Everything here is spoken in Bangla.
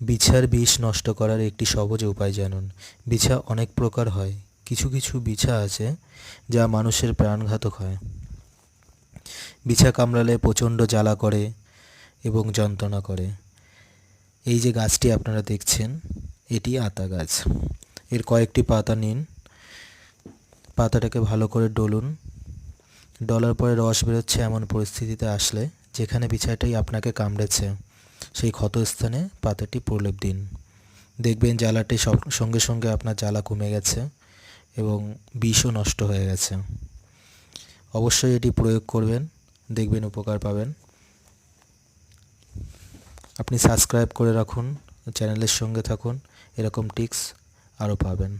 বিছার বিষ নষ্ট করার একটি সহজ উপায় জানুন। বিছা অনেক প্রকার হয়। কিছু কিছু বিছা আছে যা মানুষের প্রাণঘাতক হয়। বিছা কামড়ালে প্রচণ্ড জ্বালা করে এবং যন্ত্রণা করে। এই যে গাছটি আপনারা দেখছেন, এটি আতা গাছ। এর কয়েকটি পাতা নিন। পাতাটাকে ভালো করে ডলুন। ডলার পরে রস বেরোচ্ছে এমন পরিস্থিতিতে আসলে যেখানে বিছাটাই আপনাকে কামড়েছে। সেই ক্ষতস্থানে পাতাটি প্রলেপ দিন। দেখবেন জ্বালাটি সঙ্গে সঙ্গে আপনার জ্বালা কমে গেছে এবং বিষও নষ্ট হয়ে গেছে। অবশ্যই এটি প্রয়োগ করবেন, দেখবেন উপকার পাবেন। আপনি সাবস্ক্রাইব করে রাখুন, চ্যানেলের সঙ্গে থাকুন, এরকম টিপস আরও পাবেন।